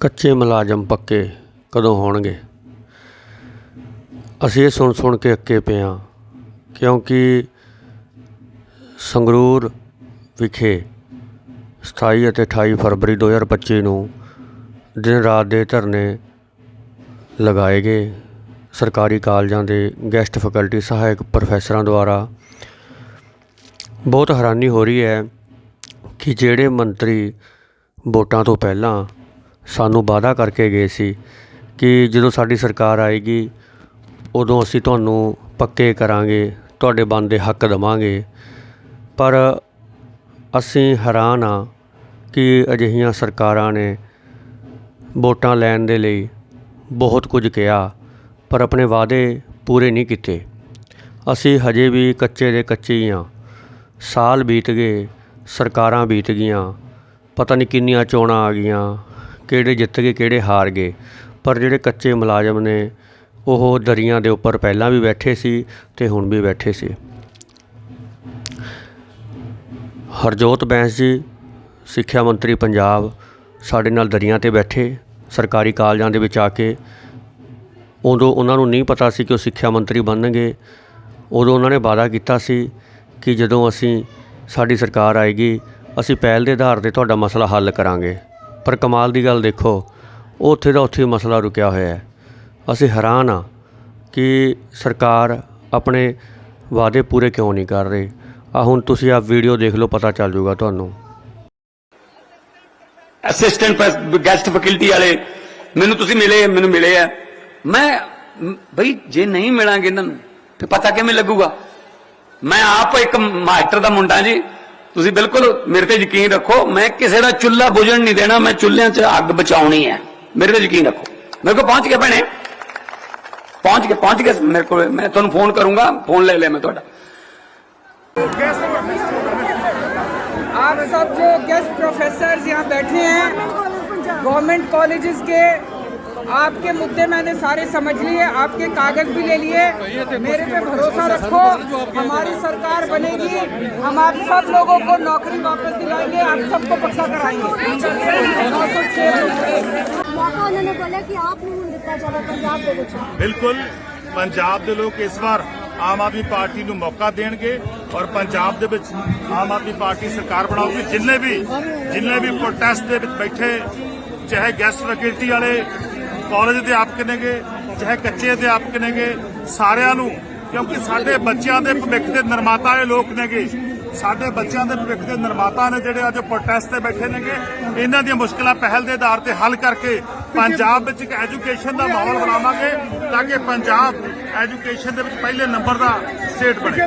ਕੱਚੇ ਮੁਲਾਜ਼ਮ ਪੱਕੇ ਕਦੋਂ ਹੋਣਗੇ? ਅਸੀਂ ਇਹ ਸੁਣ ਸੁਣ ਕੇ ਅੱਕੇ ਪਏ ਹਾਂ, ਕਿਉਂਕਿ ਸੰਗਰੂਰ ਵਿਖੇ 27 ਅਤੇ 28 ਫਰਵਰੀ 2025 ਨੂੰ ਦਿਨ ਰਾਤ ਦੇ ਧਰਨੇ ਲਗਾਏ ਗਏ। ਸਰਕਾਰੀ ਕਾਲਜਾਂ ਦੇ ਗੈਸਟ ਫੈਕਲਟੀ ਸਹਾਇਕ ਪ੍ਰੋਫੈਸਰਾਂ ਦੁਆਰਾ ਬਹੁਤ ਹੈਰਾਨੀ ਹੋ ਰਹੀ ਹੈ ਕਿ ਜਿਹੜੇ ਮੰਤਰੀ ਵੋਟਾਂ ਤੋਂ ਪਹਿਲਾਂ ਸਾਨੂੰ ਵਾਅਦਾ ਕਰਕੇ ਗਏ ਸੀ ਕਿ ਜਦੋਂ ਸਾਡੀ ਸਰਕਾਰ ਆਏਗੀ, ਉਦੋਂ ਅਸੀਂ ਤੁਹਾਨੂੰ ਪੱਕੇ ਕਰਾਂਗੇ, ਤੁਹਾਡੇ ਬਣਦੇ ਹੱਕ ਦੇਵਾਂਗੇ। ਪਰ ਅਸੀਂ ਹੈਰਾਨ ਹਾਂ ਕਿ ਅਜਿਹੀਆਂ ਸਰਕਾਰਾਂ ਨੇ ਵੋਟਾਂ ਲੈਣ ਦੇ ਲਈ ਬਹੁਤ ਕੁਝ ਕਿਹਾ, ਪਰ ਆਪਣੇ ਵਾਅਦੇ ਪੂਰੇ ਨਹੀਂ ਕੀਤੇ। ਅਸੀਂ ਹਜੇ ਵੀ ਕੱਚੇ ਦੇ ਕੱਚੇ ਹੀ ਹਾਂ। ਸਾਲ ਬੀਤ ਗਏ, ਸਰਕਾਰਾਂ ਬੀਤ ਗਈਆਂ, ਪਤਾ ਨਹੀਂ ਕਿੰਨੀਆਂ ਚੋਣਾਂ ਆ ਗਈਆਂ ਕਿਹੜੇ ਜਿੱਤ ਗਏ, ਕਿਹੜੇ ਹਾਰ ਗਏ। ਪਰ ਜਿਹੜੇ ਕੱਚੇ ਮੁਲਾਜ਼ਮ ਨੇ, ਉਹ ਦਰੀਆਂ ਦੇ ਉੱਪਰ ਪਹਿਲਾਂ ਵੀ ਬੈਠੇ ਸੀ ਤੇ ਹੁਣ ਵੀ ਬੈਠੇ ਸੀ। ਹਰਜੋਤ ਬੈਂਸ ਜੀ, ਸਿੱਖਿਆ ਮੰਤਰੀ ਪੰਜਾਬ, ਸਾਡੇ ਨਾਲ ਦਰੀਆਂ ਤੇ ਬੈਠੇ, ਸਰਕਾਰੀ ਕਾਲਜਾਂ ਦੇ ਵਿੱਚ ਆ ਕੇ। ਉਦੋਂ ਉਹਨਾਂ ਨੂੰ ਨਹੀਂ ਪਤਾ ਸੀ ਕਿ ਉਹ ਸਿੱਖਿਆ ਮੰਤਰੀ ਬਣਨਗੇ। ਉਦੋਂ ਉਹਨਾਂ ਨੇ ਵਾਅਦਾ ਕੀਤਾ ਸੀ ਕਿ ਜਦੋਂ ਅਸੀਂ, ਸਾਡੀ ਸਰਕਾਰ ਆਏਗੀ, ਅਸੀਂ ਪਹਿਲ ਦੇ ਆਧਾਰ ਤੇ ਤੁਹਾਡਾ ਮਸਲਾ ਹੱਲ ਕਰਾਂਗੇ। ਪਰ ਕਮਾਲ ਦੀ ਗੱਲ ਦੇਖੋ, ਉੱਥੇ ਦਾ ਉੱਥੇ ਮਸਲਾ ਰੁਕਿਆ ਹੋਇਆ ਹੈ। ਅਸੀਂ ਹੈਰਾਨ ਆ ਕਿ ਸਰਕਾਰ ਆਪਣੇ ਵਾਅਦੇ ਪੂਰੇ ਕਿਉਂ ਨਹੀਂ ਕਰ ਰਹੀ। ਆ ਹੁਣ ਤੁਸੀਂ ਆ ਵੀਡੀਓ ਦੇਖ ਲਓ, ਪਤਾ ਚੱਲ ਜਾਊਗਾ ਤੁਹਾਨੂੰ। ਅਸਿਸਟੈਂਟ ਗੈਸਟ ਫੈਕਲਟੀ ਵਾਲੇ, ਮੈਨੂੰ ਤੁਸੀਂ ਮਿਲੇ, ਮੈਨੂੰ ਮਿਲੇ ਆ। ਮੈਂ, ਬਈ ਜੇ ਨਹੀਂ ਮਿਲਾਂਗੇ ਇਹਨਾਂ ਨੂੰ, ਤੇ ਪਤਾ ਕਿਵੇਂ ਲੱਗੂਗਾ? ਮੈਂ ਆਪ ਇੱਕ ਮਾਸਟਰ ਦਾ ਮੁੰਡਾ ਜੀ। ਤੁਸੀਂ ਬਿਲਕੁਲ ਮੇਰੇ ਤੇ ਯਕੀਨ ਰੱਖੋ ਮੈਂ ਕਿਸੇ ਦਾ ਚੁੱਲ੍ਹਾ ਬੁਝਣ ਨਹੀਂ ਦੇਣਾ ਮੈਂ ਚੁੱਲ੍ਹਿਆਂ 'ਚ ਅੱਗ ਬਚਾਉਣੀ ਹੈ ਮੇਰੇ ਤੇ ਯਕੀਨ ਰੱਖੋ ਮੇਰੇ ਕੋਲ ਪਹੁੰਚ ਗਿਆ ਭੈਣੇ ਪਹੁੰਚ ਕੇ ਪਹੁੰਚ ਕੇ ਮੇਰੇ ਕੋਲ ਮੈਂ ਤੁਹਾਨੂੰ ਫੋਨ ਕਰੂੰਗਾ ਫੋਨ ਲੈ ਲਿਆ ਮੈਂ ਤੁਹਾਡਾ आप सब जो गेस्ट प्रोफेसर यहाँ बैठे हैं गवर्नमेंट कॉलेजेस के आपके मुद्दे मैंने सारे समझ लिए आपके कागज भी ले लिए मेरे पे भरोसा रखो हमारी सरकार बनेगी हम आप सब लोगों को नौकरी वापस दिलाएंगे आप सबको पक्का कराएंगे नौ सौ छह ਮੌਕਾ ਉਹਨਾਂ ਨੇ ਬੋਲਿਆ ਕਿ ਆਪ ਨੂੰ ਹੁਣ ਦਿੱਤਾ ਜਾਵੇ ਪੰਜਾਬ ਦੇ ਵਿੱਚ ਬਿਲਕੁਲ ਪੰਜਾਬ ਦੇ ਲੋਕ ਇਸ ਵਾਰ ਆਮ ਆਦਮੀ ਪਾਰਟੀ ਨੂੰ ਮੌਕਾ ਦੇਣਗੇ ਔਰ ਪੰਜਾਬ ਦੇ ਵਿੱਚ ਆਮ ਆਦਮੀ ਪਾਰਟੀ ਸਰਕਾਰ ਬਣਾਉਗੀ ਜਿੰਨੇ ਵੀ ਜਿੰਨੇ ਵੀ ਪ੍ਰੋਟੈਸਟ ਦੇ ਵਿੱਚ ਬੈਠੇ ਚਾਹੇ ਗੈਸਟ ਫੈਕਲਟੀ ਵਾਲੇ ਕਾਲਜ ਅਧਿਆਪਕ ਨੇਗੇ ਚਾਹੇ ਕੱਚੇ ਅਧਿਆਪਕ ਨੇਗੇ ਸਾਰਿਆਂ ਨੂੰ, ਕਿਉਂਕਿ ਸਾਡੇ ਬੱਚਿਆਂ ਦੇ ਭਵਿੱਖ ਦੇ ਨਿਰਮਾਤਾ ਇਹ ਲੋਕ ਨੇਗੇ ਸਾਡੇ ਬੱਚਿਆਂ ਦੇ ਭਵਿੱਖ ਦੇ ਨਿਰਮਾਤਾ ਨੇ ਜਿਹੜੇ ਅੱਜ ਪ੍ਰੋਟੈਸਟ ਤੇ ਬੈਠੇ ਨੇਗੇ ਇਹਨਾਂ ਦੀਆਂ ਮੁਸ਼ਕਲਾਂ ਪਹਿਲ ਦੇ ਆਧਾਰ ਤੇ ਹੱਲ ਕਰਕੇ ਪੰਜਾਬ ਵਿੱਚ ਇੱਕ ਐਜੂਕੇਸ਼ਨ ਦਾ ਮਾਹੌਲ ਬਣਾਵਾਂਗੇ, ਤਾਂ ਕਿ ਪੰਜਾਬ ਐਜੂਕੇਸ਼ਨ ਦੇ ਵਿੱਚ ਪਹਿਲੇ ਨੰਬਰ ਦਾ ਸਟੇਟ ਬਣੇ।